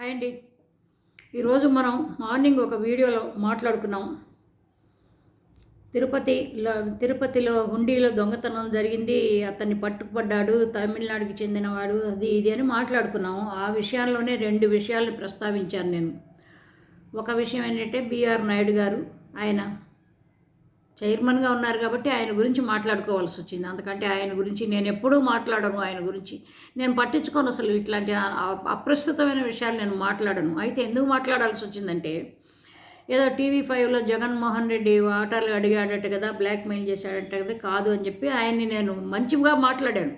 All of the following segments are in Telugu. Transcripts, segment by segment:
హాయ్ అండి. ఈరోజు మనం మార్నింగ్ ఒక వీడియోలో మాట్లాడుకున్నాం. తిరుపతిలో తిరుపతిలో హుండీలో దొంగతనం జరిగింది. అతన్ని పట్టుకుపడ్డాడు. తమిళనాడుకి చెందినవాడు. అది ఇది అని మాట్లాడుకున్నాము. ఆ విషయాల్లోనే రెండు విషయాల్ని ప్రస్తావించాను నేను. ఒక విషయం ఏంటంటే బిఆర్ నాయుడు గారు ఆయన చైర్మన్గా ఉన్నారు కాబట్టి ఆయన గురించి మాట్లాడుకోవాల్సి వచ్చింది. అందుకంటే ఆయన గురించి నేను ఎప్పుడూ మాట్లాడను ఆయన గురించి. నేను పట్టించుకోను అసలు ఇట్లాంటి అప్రస్తుతమైన విషయాలు నేను మాట్లాడను. అయితే ఎందుకు మాట్లాడాల్సి వచ్చిందంటే ఏదో టీవీ ఫైవ్లో జగన్మోహన్ రెడ్డి ఆటలు అడిగాడట కదా బ్లాక్మెయిల్ చేశాడట కదా కాదు అని చెప్పి ఆయన్ని నేను మంచిగా మాట్లాడాను.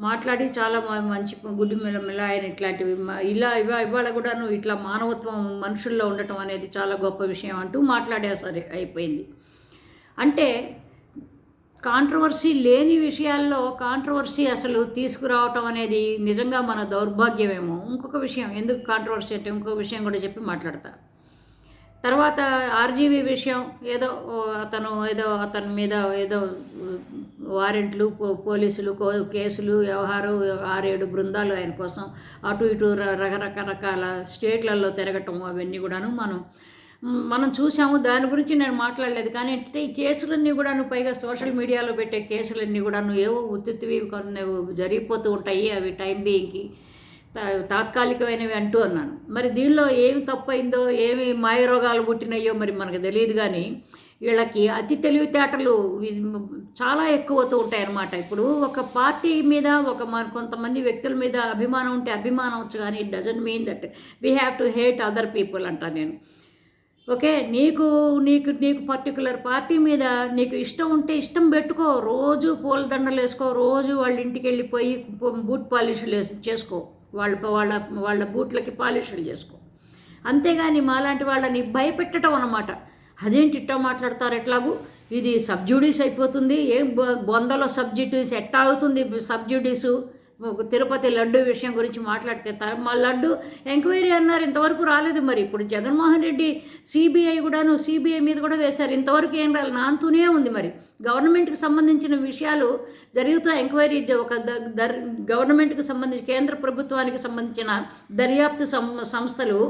మాట్లాడి చాలా మంచి గుడ్డి మెల్ల ఆయన ఇట్లాంటివి ఇలా ఇవా ఇవాళ నువ్వు ఇట్లా మానవత్వం మనుషుల్లో ఉండటం అనేది చాలా గొప్ప విషయం అంటూ మాట్లాడే సరే అయిపోయింది. అంటే కాంట్రవర్సీ లేని విషయాల్లో కాంట్రవర్సీ అసలు తీసుకురావటం అనేది నిజంగా మన దౌర్భాగ్యమేమో. ఇంకొక విషయం ఎందుకు కాంట్రవర్సీ అంటే ఇంకొక విషయం కూడా చెప్పి మాట్లాడతా. తర్వాత ఆర్జీవీ విషయం ఏదో అతను ఏదో అతని మీద ఏదో వారెంట్లు పోలీసులు కో- కేసులు వ్యవహారం ఆరేడు బృందాలు ఆయన కోసం అటు ఇటు రకరకరకాల స్టేట్లలో తిరగటం అవన్నీ కూడాను మనం మనం చూసాము దాని గురించి నేను మాట్లాడలేదు. కానీ అంటే ఈ కేసులన్నీ కూడాను పైగా సోషల్ మీడియాలో పెట్టే కేసులన్నీ కూడాను ఏవో ఉత్తుత్తివి కొన్ని జరిగిపోతూ ఉంటాయి అవి టైం బీయింగ్కి తాత్కాలికమైనవి అంటూ అన్నాను. మరి దీనిలో ఏమి తప్పైందో ఏమి మాయరోగాలు పుట్టినాయో మరి మనకు తెలియదు కానీ వీళ్ళకి అతి తెలివితేటలు చాలా ఎక్కువ అవుతూ ఉంటాయి అన్నమాట ఇప్పుడు ఒక పార్టీ మీద ఒక మన కొంతమంది వ్యక్తుల మీద అభిమానం ఉంటే అభిమానం వచ్చు కానీ it doesn't mean that we have to hate other people అంటా నేను. ఓకే? నీకు నీకు నీకు పర్టికులర్ పార్టీ మీద నీకు ఇష్టం ఉంటే ఇష్టం పెట్టుకో. రోజు పూలదండలు వేసుకో. రోజు వాళ్ళ ఇంటికి వెళ్ళిపోయి బూట్ పాలిష్లు వేసి చేసుకో. వాళ్ళ వాళ్ళ వాళ్ళ బూట్లకి పాలిష్లు చేసుకో. అంతేగాని మాలాంటి వాళ్ళని భయపెట్టడం అనమాట అదేంటి ఇట్టా మాట్లాడతారు ఎట్లాగూ? ఇది సబ్జ్యూడీస్ అయిపోతుంది. ఏం బొందలో సబ్జ్యూడీస్ ఎట్టా అవుతుంది. సబ్జ్యూడీసు తిరుపతి లడ్డు విషయం గురించి మాట్లాడితే మా లడ్డు ఎంక్వైరీ అన్నారు ఇంతవరకు రాలేదు మరి. ఇప్పుడు జగన్మోహన్ రెడ్డి సిబిఐ కూడాను సిబిఐ మీద కూడా వేశారు. ఇంతవరకు ఏం రాలేదు. నాంతూనే ఉంది మరి. గవర్నమెంట్కి సంబంధించిన విషయాలు జరుగుతూ ఎంక్వైరీ ఒక దర్ గవర్నమెంట్కి సంబంధించి కేంద్ర ప్రభుత్వానికి సంబంధించిన దర్యాప్తు సంస్థలు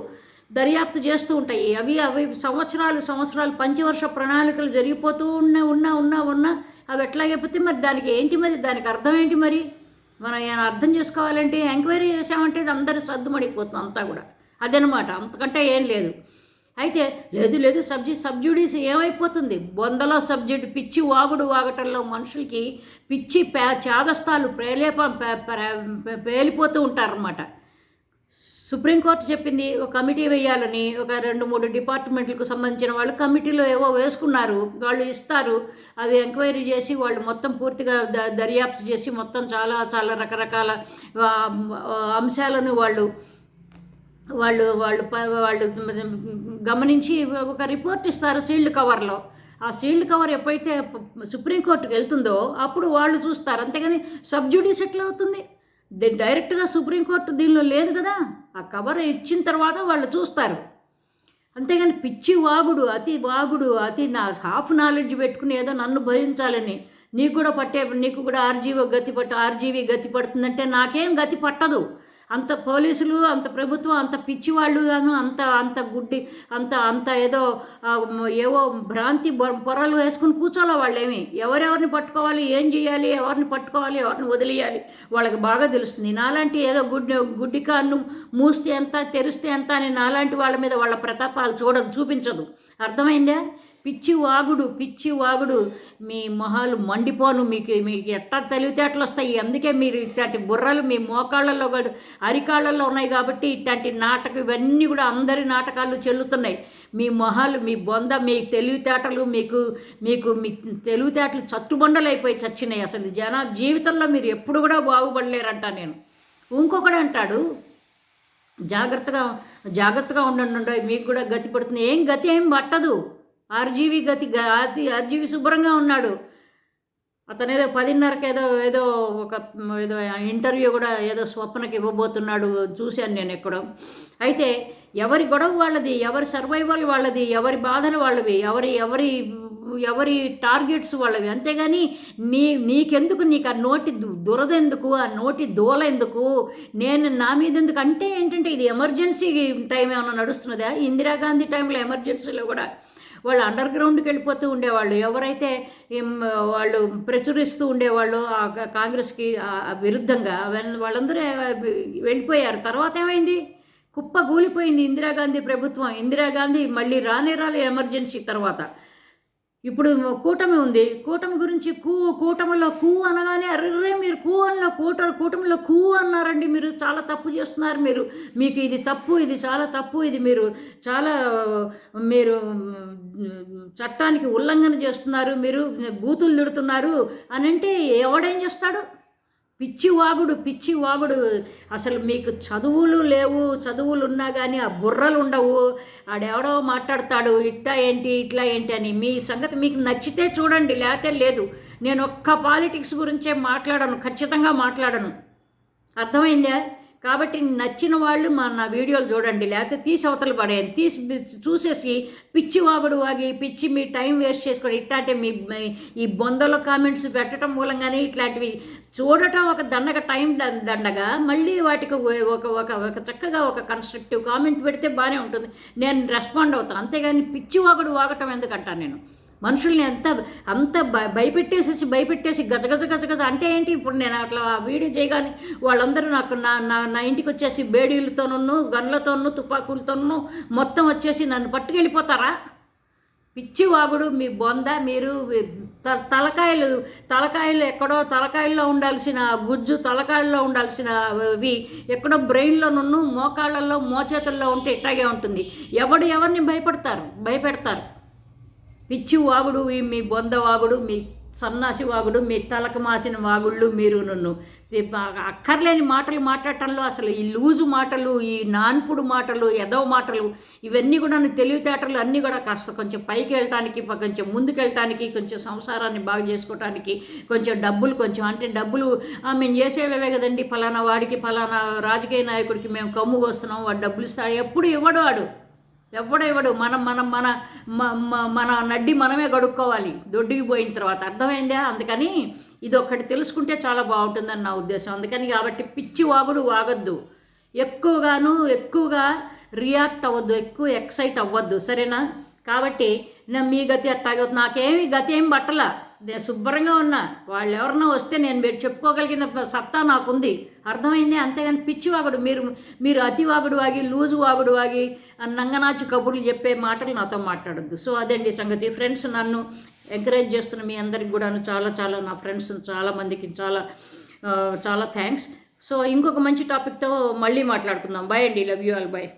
దర్యాప్తు చేస్తూ ఉంటాయి. అవి అవి సంవత్సరాలు సంవత్సరాలు పంచవర్ష ప్రణాళికలు జరిగిపోతూ ఉన్న ఉన్నా ఉన్నా ఉన్నా అవి ఎట్లాగైపోతే మరి? దానికి ఏంటి మరి? దానికి అర్థం ఏంటి మరి? మనం ఏమైనా అర్థం చేసుకోవాలంటే ఎంక్వైరీ చేసామంటే ఇది అందరూ సర్దుమడిపోతుంది అంతా కూడా. అదనమాట. అంతకంటే ఏం లేదు. అయితే లేదు లేదు సబ్జెక్ట్ సబ్జుడీస్ ఏమైపోతుంది? బొందలో సబ్జెక్ట్ పిచ్చి వాగుడు వాగటంలో మనుషులకి పిచ్చి పే చేదస్తాలు ప్రేలేప పే- పే- పేలిపోతూ ఉంటారన్నమాట. సుప్రీంకోర్టు చెప్పింది ఒక కమిటీ వేయాలని ఒక రెండు మూడు డిపార్ట్మెంట్లకు సంబంధించిన వాళ్ళు కమిటీలో ఏవో వేసుకున్నారు వాళ్ళు ఇస్తారు. అవి ఎంక్వైరీ చేసి వాళ్ళు మొత్తం పూర్తిగా ద దర్యాప్తు చేసి మొత్తం చాలా చాలా రకరకాల అంశాలను వాళ్ళు వాళ్ళు వాళ్ళు వాళ్ళు గమనించి ఒక రిపోర్ట్ ఇస్తారు సీల్డ్ కవర్లో. ఆ సీల్డ్ కవర్ ఎప్పుడైతే సుప్రీంకోర్టుకి వెళ్తుందో అప్పుడు వాళ్ళు చూస్తారు. అంతేగాని సబ్జ్యూడీస్ ఎట్లా అవుతుంది. డైరెక్ట్గా సుప్రీంకోర్టు దీనిలో లేదు కదా. ఆ కవర్ ఇచ్చిన తర్వాత వాళ్ళు చూస్తారు. అంతేగాని పిచ్చి వాగుడు అతి వాగుడు అతి నా హాఫ్ నాలెడ్జ్ పెట్టుకుని ఏదో నన్ను భరించాలని నీకు కూడా పట్టే నీకు కూడా ఆర్జీవీ గతి పట్ట ఆర్జీవీ గతి పడుతుందంటే నాకేం గతి పట్టదు. అంత పోలీసులు అంత ప్రభుత్వం అంత పిచ్చి అంత అంత గుడ్డి అంత అంత ఏదో ఏవో భ్రాంతి పొరలు వేసుకుని కూర్చోలే వాళ్ళేమి? ఎవరెవరిని పట్టుకోవాలి? ఏం చేయాలి? ఎవరిని పట్టుకోవాలి? ఎవరిని వదిలేయాలి? వాళ్ళకి బాగా తెలుస్తుంది. నాలాంటి ఏదో గుడ్డి గుడ్డి కాన్ను మూస్తే ఎంత తెరిస్తే ఎంత అని నాలాంటి వాళ్ళ మీద వాళ్ళ ప్రతాపాలు చూడదు చూపించదు. అర్థమైందా? పిచ్చి వాగుడు పిచ్చి వాగుడు మీ మొహాలు మండిపోను మీకు మీకు ఎట్టా తెలివితేటలు వస్తాయి. అందుకే మీరు ఇట్లాంటి బుర్రలు మీ మోకాళ్ళల్లో కూడా అరికాళ్ళల్లో ఉన్నాయి కాబట్టి ఇట్లాంటి నాటకం ఇవన్నీ కూడా అందరి నాటకాలు చెల్లుతున్నాయి. మీ మొహాలు మీ బొంద మీ తెలివితేటలు మీకు మీకు మీ తెలివితేటలు చట్టుబండలు అయిపోయి చచ్చినాయి. అసలు జన జీవితంలో మీరు ఎప్పుడు కూడా బాగుపడలేరంట నేను. ఇంకొకడు అంటాడు జాగ్రత్తగా జాగ్రత్తగా ఉండండి. మీకు కూడా గతి పడుతుంది. ఏం గతి ఏం పట్టదు. ఆర్జీవి గతి గ- ఆర్జీవి శుభ్రంగా ఉన్నాడు. అతను ఏదో పదిన్నరకు ఏదో ఏదో ఒక ఏదో ఇంటర్వ్యూ కూడా ఏదో స్వప్నకి ఇవ్వబోతున్నాడు చూశాను నేను ఎక్కడో. అయితే ఎవరి గొడవ వాళ్ళది? ఎవరి సర్వైవల్ వాళ్ళది? ఎవరి బాధలు వాళ్ళవి? ఎవరి ఎవరి ఎవరి టార్గెట్స్ వాళ్ళవి? అంతేగాని నీ నీకెందుకు నీకు ఆ నోటి దు- దురద ఎందుకు? ఆ నోటి దోల ఎందుకు? నేను నా మీద ఎందుకు అంటే ఏంటంటే ఇది ఎమర్జెన్సీ టైం ఏమైనా నడుస్తున్నదా? ఇందిరాగాంధీ టైంలో ఎమర్జెన్సీలో కూడా వాళ్ళు అండర్ గ్రౌండ్కి వెళ్ళిపోతూ ఉండేవాళ్ళు. ఎవరైతే వాళ్ళు ప్రచురిస్తూ ఉండేవాళ్ళు ఆ కాంగ్రెస్కి విరుద్ధంగా వాళ్ళందరూ వెళ్ళిపోయారు. తర్వాత ఏమైంది? కుప్ప కూలిపోయింది ఇందిరాగాంధీ ప్రభుత్వం. ఇందిరాగాంధీ మళ్ళీ రానే రాలే ఎమర్జెన్సీ తర్వాత. ఇప్పుడు కూటమి ఉంది. కూటమి గురించి కూ కూటమిలో కూ అనగానే అర్రే మీరు కూ అన్న కూట కూటమిలో కూ అన్నారండి మీరు. చాలా తప్పు చేస్తున్నారు మీరు. మీకు ఇది తప్పు ఇది చాలా తప్పు. ఇది మీరు చాలా మీరు చట్టానికి ఉల్లంఘన చేస్తున్నారు. మీరు బూతులు దిడుతున్నారు అని అంటే ఎవడేం చేస్తాడు? పిచ్చి వాగుడు పిచ్చి వాగుడు అసలు మీకు చదువులు లేవు చదువులు ఉన్నా కానీ ఆ బుర్రలు ఉండవు. ఆడెవడో మాట్లాడతాడు ఇట్లా ఏంటి ఇట్లా ఏంటి అని. మీ సంగతి మీకు నచ్చితే చూడండి లేకపోతే లేదు. నేను ఒక్క పాలిటిక్స్ గురించే మాట్లాడను ఖచ్చితంగా మాట్లాడను. అర్థమైందా? కాబట్టి నచ్చిన వాళ్ళు మా నా వీడియోలు చూడండి. లేకపోతే తీసి అవతల పడేయండి. తీసి చూసేసి పిచ్చి వాగుడు వాగి పిచ్చి మీ టైం వేస్ట్ చేసుకోండి. ఇట్లాంటి మీ మీ- ఈ బొందలో కామెంట్స్ పెట్టడం మూలంగానే ఇట్లాంటివి చూడటం ఒక దండగ టైం దండగా మళ్ళీ వాటికి ఒక ఒక ఒక చక్కగా ఒక కన్స్ట్రక్టివ్ కామెంట్ పెడితే బాగానే ఉంటుంది. నేను రెస్పాండ్ అవుతాను అంతేగాని పిచ్చి వాగుడు వాగటం ఎందుకంటాను నేను? మనుషుల్ని ఎంత అంత భయపెట్టేసి భయపెట్టేసేసి భయపెట్టేసి గజగజ గజగజ అంటే ఏంటి? ఇప్పుడు నేను అట్లా ఆ వీడియో చేయగానే వాళ్ళందరూ నాకు నా నా నా ఇంటికి వచ్చేసి బేడీలతోనూ గన్లతోనూ తుపాకులతోనూ మొత్తం వచ్చేసి నన్ను పట్టుకెళ్ళిపోతారా? పిచ్చివాగుడు మీ బొంద మీరు తలకాయలు తలకాయలు ఎక్కడో తలకాయల్లో ఉండాల్సిన గుజ్జు తలకాయల్లో ఉండాల్సిన ఇవి ఎక్కడో బ్రెయిన్లోనున్ను మోకాళ్ళల్లో మోచేతుల్లో ఉంటే ఇట్లాగే ఉంటుంది. ఎవడు ఎవరిని భయపడతారు? భయపెడతారు. పిచ్చి వాగుడు మీ బొంద వాగుడు మీ సన్నాసి వాగుడు మీ తలకు మాసిన వాగుళ్ళు మీరు నన్ను. అక్కర్లేని మాటలు మాట్లాడటంలో అసలు ఈ లూజు మాటలు ఈ నాన్పుడు మాటలు ఎదవ మాటలు ఇవన్నీ కూడా తెలివితేటలు అన్నీ కూడా కాస్త కొంచెం పైకి వెళ్ళటానికి కొంచెం ముందుకు వెళ్ళటానికి కొంచెం సంసారాన్ని బాగు చేసుకోవటానికి కొంచెం డబ్బులు కొంచెం అంటే డబ్బులు మేము చేసేవే కదండి. ఫలానా వాడికి ఫలానా రాజకీయ నాయకుడికి మేము కమ్ముకొస్తున్నాం వాడు డబ్బులు ఇస్తాడు ఎప్పుడు ఇవ్వడు వాడు. ఎవడో ఇవ్వడు మనం మనం మన మన నడ్డి మనమే గడుక్కోవాలి. దొడ్డికి పోయిన తర్వాత అర్థమైందా? అందుకని ఇది ఒక్కటి తెలుసుకుంటే చాలా బాగుంటుందని నా ఉద్దేశం. అందుకని కాబట్టి పిచ్చి వాగుడు వాగద్దు. ఎక్కువగాను ఎక్కువగా రియాక్ట్ అవ్వద్దు. ఎక్కువ ఎక్సైట్ అవ్వద్దు. సరేనా? కాబట్టి నా మీ గతి అట్టాగే నాకేమి గతి ఏం పట్టలా. శుభ్రంగా ఉన్నా. వాళ్ళు ఎవరన్నా వస్తే నేను మీరు చెప్పుకోగలిగిన సత్తా నాకుంది. అర్థమైంది? అంతేగాని పిచ్చి వాగుడు మీరు మీరు అతి వాగుడు వాగి లూజు వాగుడు వాగి నంగనాచి నంగనాచు కబుర్లు చెప్పే మాటలు నాతో మాట్లాడొద్దు. సో అదండి సంగతి. ఫ్రెండ్స్ నన్ను ఎంకరేజ్ చేస్తున్న మీ అందరికి కూడాను చాలా చాలా నా ఫ్రెండ్స్ చాలామందికి చాలా చాలా థ్యాంక్స్. సో ఇంకొక మంచి టాపిక్తో మళ్ళీ మాట్లాడుకుందాం. బాయ్ అండి. Love you all. బాయ్.